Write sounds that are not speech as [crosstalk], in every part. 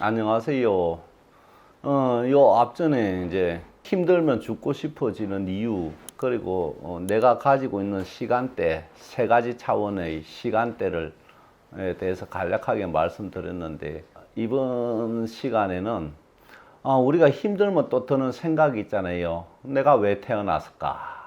안녕하세요. 어, 요 앞전에 이제 힘들면 죽고 싶어지는 이유, 그리고 어, 내가 가지고 있는 시간대, 세 가지 차원의 시간대를 에 대해서 간략하게 말씀드렸는데, 이번 시간에는 아, 우리가 힘들면 또 드는 생각이 있잖아요. 내가 왜 태어났을까?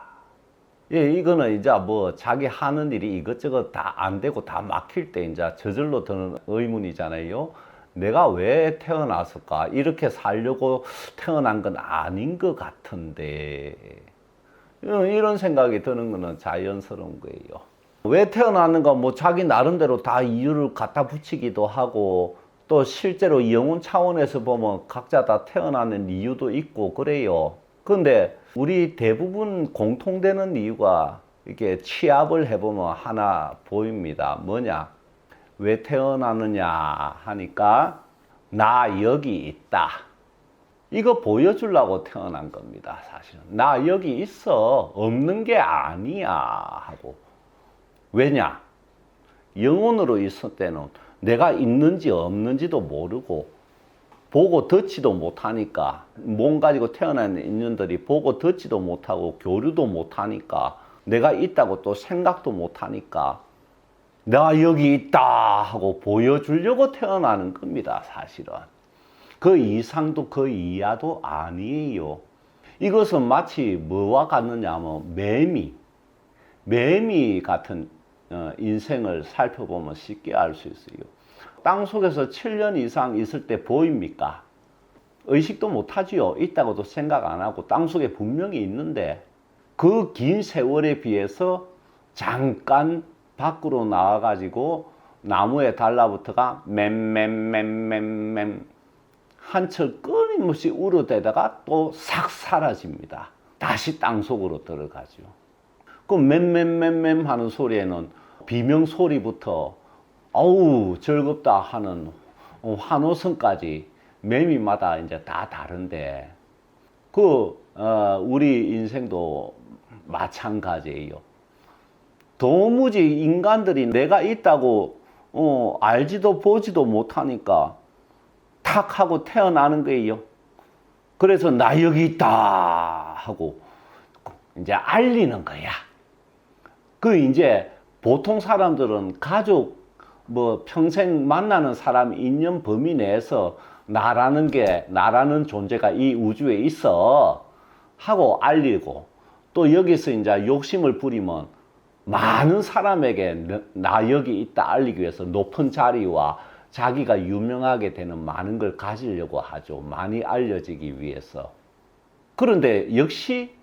예, 이거는 이제 뭐 자기 하는 일이 이것저것 다 안 되고 다 막힐 때 이제 저절로 드는 의문이잖아요. 내가 왜 태어났을까? 이렇게 살려고 태어난 건 아닌 것 같은데. 어, 이런 생각이 드는 거는 자연스러운 거예요. 왜 태어났는가? 뭐 자기 나름대로 다 이유를 갖다 붙이기도 하고 또 실제로 영혼 차원에서 보면 각자 다 태어나는 이유도 있고 그래요. 근데 우리 대부분 공통되는 이유가 이렇게 취합을 해보면 하나 보입니다. 뭐냐? 왜 태어나느냐 하니까 나 여기 있다. 이거 보여주려고 태어난 겁니다. 사실은. 나 여기 있어. 없는 게 아니야. 하고. 왜냐? 영혼으로 있을 때는 내가 있는지 없는지도 모르고 보고 듣지도 못하니까 몸 가지고 태어난 인연들이 보고 듣지도 못하고 교류도 못하니까 내가 있다고 또 생각도 못하니까 나 여기 있다 하고 보여주려고 태어나는 겁니다 사실은 그 이상도 그 이하도 아니에요 이것은 마치 뭐와 같느냐면 매미 매미 같은 어, 인생을 살펴보면 쉽게 알 수 있어요. 땅 속에서 7년 이상 있을 때 보입니까? 의식도 못하지요. 있다고도 생각 안 하고 땅 속에 분명히 있는데 그 긴 세월에 비해서 잠깐 밖으로 나와가지고 나무에 달라붙어가 맴맴맴맴맴 한철 끊임없이 울어대다가 또 싹 사라집니다. 다시 땅 속으로 들어가죠. 그 맴맴맴맴 하는 소리에는 비명 소리부터 어우 즐겁다 하는 환호성까지 매미마다 이제 다 다른데 그 어, 우리 인생도 마찬가지예요. 도무지 인간들이 내가 있다고 어, 알지도 보지도 못하니까 탁 하고 태어나는 거예요. 그래서 나 여기 있다 하고 이제 알리는 거야. 그 이제 보통 사람들은 가족 뭐 평생 만나는 사람 인연 범위 내에서 나라는 게 나라는 존재가 이 우주에 있어 하고 알리고 또 여기서 이제 욕심을 부리면 많은 사람에게 나 여기 있다 알리기 위해서 높은 자리와 자기가 유명하게 되는 많은 걸 가지려고 하죠. 많이 알려지기 위해서. 그런데 역시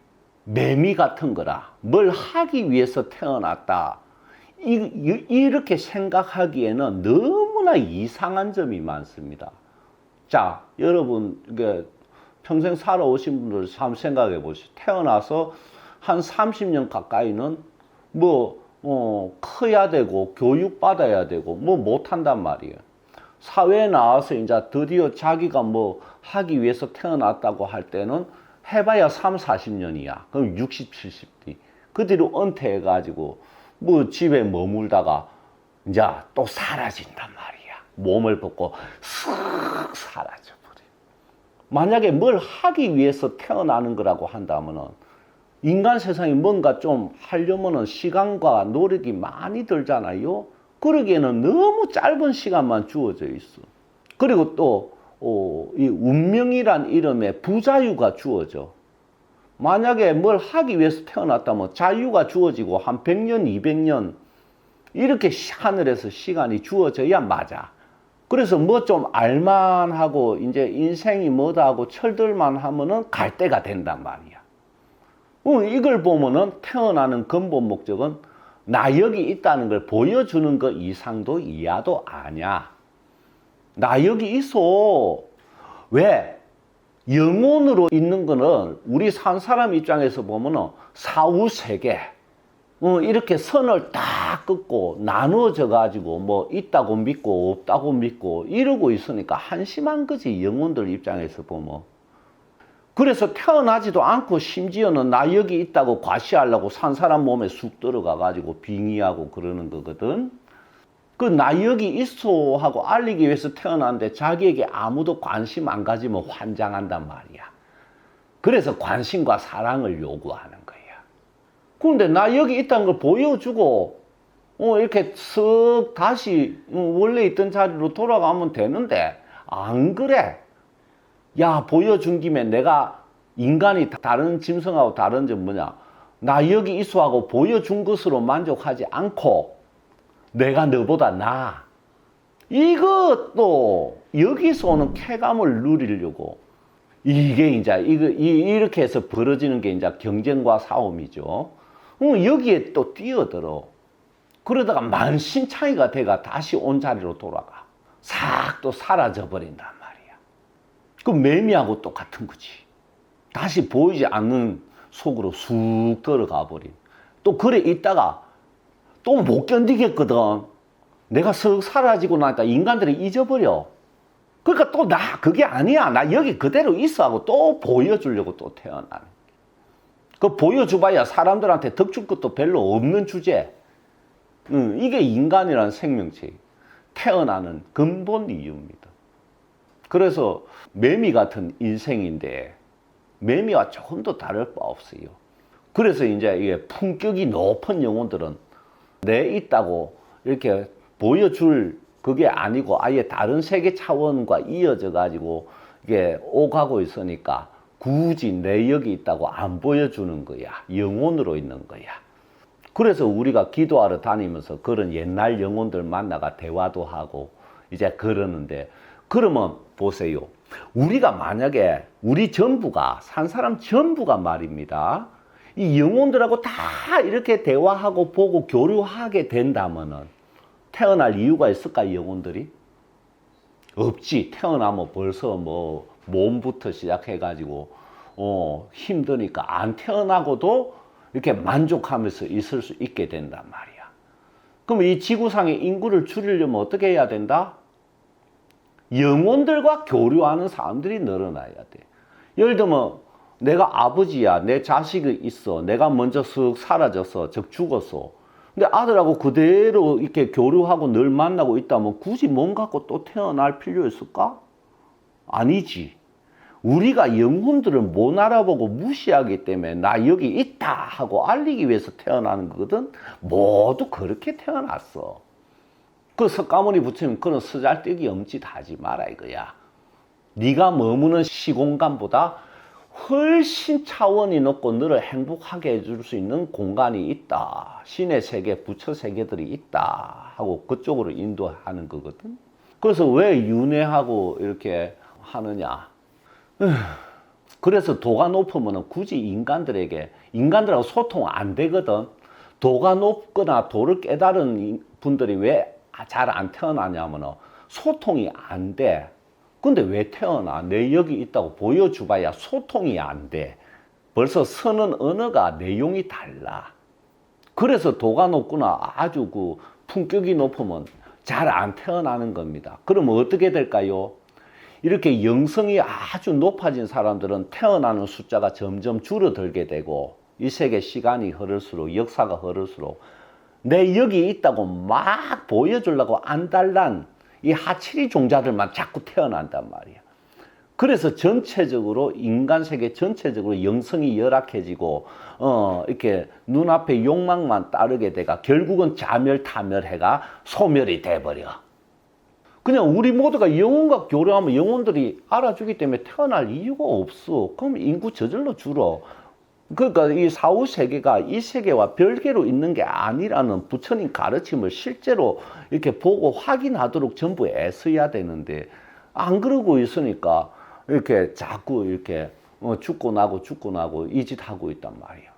매미 같은 거라. 뭘 하기 위해서 태어났다. 이, 이렇게 생각하기에는 너무나 이상한 점이 많습니다. 자, 여러분, 그 평생 살아오신 분들 한번 생각해 보시죠. 태어나서 한 30년 가까이는 뭐, 어, 커야 되고, 교육받아야 되고, 뭐 못한단 말이에요. 사회에 나와서 이제 드디어 자기가 뭐 하기 위해서 태어났다고 할 때는 해봐야 3, 40년이야. 그럼 60, 70뒤. 그 뒤로 은퇴해가지고 뭐 집에 머물다가 이제 또 사라진단 말이야. 몸을 벗고 쓱 사라져버려. 만약에 뭘 하기 위해서 태어나는 거라고 한다면은 인간 세상에 뭔가 좀 하려면은 시간과 노력이 많이 들잖아요. 그러기에는 너무 짧은 시간만 주어져 있어. 그리고 또, 어, 이 운명이란 이름의 부자유가 주어져. 만약에 뭘 하기 위해서 태어났다면 자유가 주어지고 한 100년, 200년 이렇게 하늘에서 시간이 주어져야 맞아. 그래서 뭐 좀 알만하고 이제 인생이 뭐다 하고 철들만 하면은 갈 때가 된단 말이야. 어, 이걸 보면은 태어나는 근본 목적은 나 여기 있다는 걸 보여주는 것 이상도 이하도 아니야. 나 여기 있어. 왜? 영혼으로 있는 거는 우리 산 사람 입장에서 보면은 사후 세계. 어, 이렇게 선을 딱 긋고 나누어져 가지고 뭐 있다고 믿고 없다고 믿고 이러고 있으니까 한심한 거지 영혼들 입장에서 보면. 그래서 태어나지도 않고 심지어는 나 여기 있다고 과시하려고 산 사람 몸에 쑥 들어가 가지고 빙의하고 그러는 거거든. 그 나 여기 있어 하고 알리기 위해서 태어났는데 자기에게 아무도 관심 안 가지면 환장한단 말이야. 그래서 관심과 사랑을 요구하는 거야. 그런데 나 여기 있다는 걸 보여주고 어, 이렇게 쓱 다시 어, 원래 있던 자리로 돌아가면 되는데 안 그래. 야 보여준 김에 내가 인간이 다른 짐승하고 다른 점 뭐냐? 나 여기 있어 하고 보여준 것으로 만족하지 않고 내가 너보다 나. 이것도 여기서 오는 쾌감을 누리려고 이게 이제 이거 이- 이렇게 해서 벌어지는 게 이제 경쟁과 싸움이죠. 어, 여기에 또 뛰어들어. 그러다가 만신창이가 돼가 다시 온 자리로 돌아가. 싹 또 사라져 말이야. 그 매미하고 똑같은 거지. 다시 보이지 않는 속으로 쑥 들어가 버린. 또 그래 있다가 또 못 견디겠거든. 내가 쓱 사라지고 나니까 인간들이 잊어버려. 그러니까 또 나 그게 아니야. 나 여기 그대로 있어 하고 또 보여주려고 또 태어나는. 그 보여줘봐야 사람들한테 덕줄 것도 별로 없는 주제. 응, 이게 인간이라는 생명체 태어나는 근본 이유입니다. 그래서 매미 같은 인생인데 매미와 조금도 다를 바 없어요. 그래서 이제 이게 품격이 높은 영혼들은 내 있다고 이렇게 보여줄 그게 아니고 아예 다른 세계 차원과 이어져 가지고 이게 오가고 있으니까 굳이 내 여기 있다고 안 보여주는 거야. 영혼으로 있는 거야. 그래서 우리가 기도하러 다니면서 그런 옛날 영혼들 만나가 대화도 하고 이제 그러는데 그러면 보세요. 우리가 만약에 우리 전부가 산 사람 전부가 말입니다. 이 영혼들하고 다 이렇게 대화하고 보고 교류하게 된다면은 태어날 이유가 있을까 이 영혼들이? 없지. 태어나면 벌써 뭐 몸부터 시작해 가지고 어 힘드니까 안 태어나고도 이렇게 만족하면서 있을 수 있게 된단 말이야. 그럼 이 지구상의 인구를 줄이려면 어떻게 해야 된다? 영혼들과 교류하는 사람들이 늘어나야 돼. 예를 들면 내가 아버지야, 내 자식이 있어, 내가 먼저 쓱 사라졌어, 즉 죽었어. 근데 아들하고 그대로 이렇게 교류하고 늘 만나고 있다면 굳이 몸 갖고 또 태어날 필요 있을까? 아니지. 우리가 영혼들을 못 알아보고 무시하기 때문에 나 여기 있다 하고 알리기 위해서 태어나는 거거든. 모두 그렇게 태어났어. 그 석가모니 부처님 그런 쓰잘데기 엄짓 하지 마라 이거야. 네가 머무는 시공간보다 훨씬 차원이 높고 너를 행복하게 해줄 수 있는 공간이 있다. 신의 세계, 부처 세계들이 있다. 하고 그쪽으로 인도하는 거거든. 그래서 왜 윤회하고 이렇게 하느냐. 으, [sighs] 그래서 도가 높으면 굳이 인간들에게, 인간들하고 소통 안 되거든. 도가 높거나 도를 깨달은 인- 분들이 왜 잘 안 태어나냐면 소통이 안 돼. 근데 왜 태어나? 내 여기 있다고 보여줘봐야 소통이 안 돼. 벌써 쓰는 언어가 내용이 달라. 그래서 도가 높구나 아주 그 품격이 높으면 잘 안 태어나는 겁니다. 그럼 어떻게 될까요? 이렇게 영성이 아주 높아진 사람들은 태어나는 숫자가 점점 줄어들게 되고 이 세계 시간이 흐를수록 역사가 흐를수록 내 여기 있다고 막 보여주려고 안달난 이 하치리 종자들만 자꾸 태어난단 말이야. 그래서 전체적으로 인간 세계 전체적으로 영성이 열악해지고 어 이렇게 눈앞에 욕망만 따르게 돼가 결국은 자멸 타멸해가 소멸이 돼 버려. 그냥 우리 모두가 영혼과 교류하면 영혼들이 알아주기 때문에 태어날 이유가 없어. 그럼 인구 저절로 줄어. 그러니까 이 사후 세계가 이 세계와 별개로 있는 게 아니라는 부처님 가르침을 실제로 이렇게 보고 확인하도록 전부 애써야 되는데 안 그러고 있으니까 이렇게 자꾸 이렇게 어, 죽고 나고 죽고 나고 이 짓 하고 있단 말이야.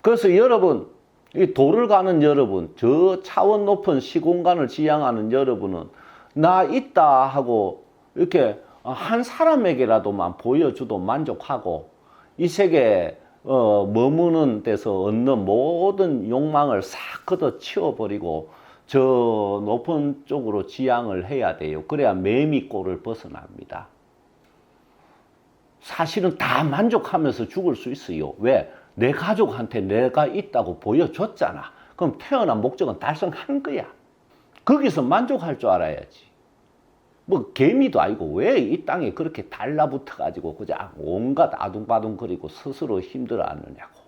그래서 여러분 이 도를 가는 여러분 저 차원 높은 시공간을 지향하는 여러분은 나 있다 하고 이렇게 한 사람에게라도만 보여줘도 만족하고 이 세계에 어, 머무는 데서 얻는 모든 욕망을 싹 걷어 치워버리고 저 높은 쪽으로 지향을 해야 돼요. 그래야 매미꼴을 벗어납니다. 사실은 다 만족하면서 죽을 수 있어요. 왜? 내 가족한테 내가 있다고 보여줬잖아. 그럼 태어난 목적은 달성한 거야. 거기서 만족할 줄 알아야지. 뭐 개미도 아니고 왜 이 땅에 그렇게 달라붙어 가지고 그냥 온갖 아둥바둥 거리고 스스로 힘들어 하느냐고.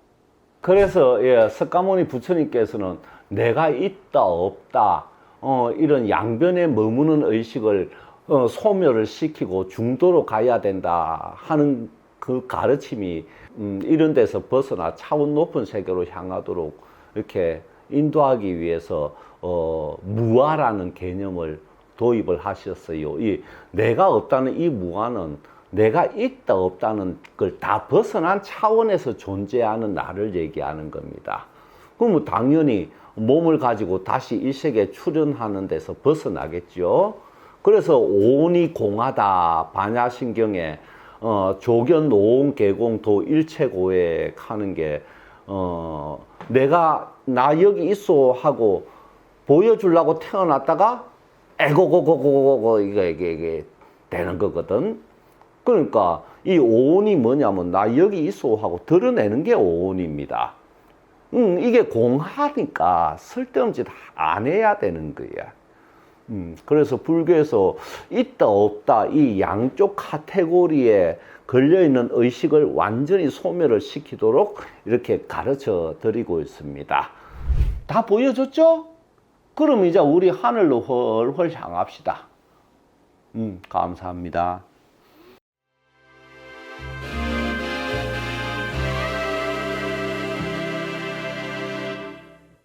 그래서 예, 석가모니 부처님께서는 내가 있다 없다 어, 이런 양변에 머무는 의식을 어, 소멸을 시키고 중도로 가야 된다 하는 그 가르침이 음, 이런 데서 벗어나 차원 높은 세계로 향하도록 이렇게 인도하기 위해서 어, 무아라는 개념을 도입을 하셨어요. 이 내가 없다는 이 무아는 내가 있다 없다는 걸 다 벗어난 차원에서 존재하는 나를 얘기하는 겁니다. 그러면 당연히 몸을 가지고 다시 이 세계에 출현하는 데서 벗어나겠죠. 그래서 오온이 공하다 반야신경에 어, 조견 노온 개공 도 일체고액 하는 게 어, 내가 나 여기 있어 하고 보여주려고 태어났다가 에고고고고고고 이게 이게 이게 되는 거거든. 그러니까 이 오온이 뭐냐면 나 여기 있어 하고 드러내는 게 오온입니다. 음, 이게 공하니까 쓸데없는 짓 안 해야 되는 거야. 음, 그래서 불교에서 있다 없다 이 양쪽 카테고리에 걸려 있는 의식을 완전히 소멸을 시키도록 이렇게 가르쳐 드리고 있습니다. 다 보여줬죠? 그럼 이제 우리 하늘로 훨훨 향합시다. 음, 감사합니다.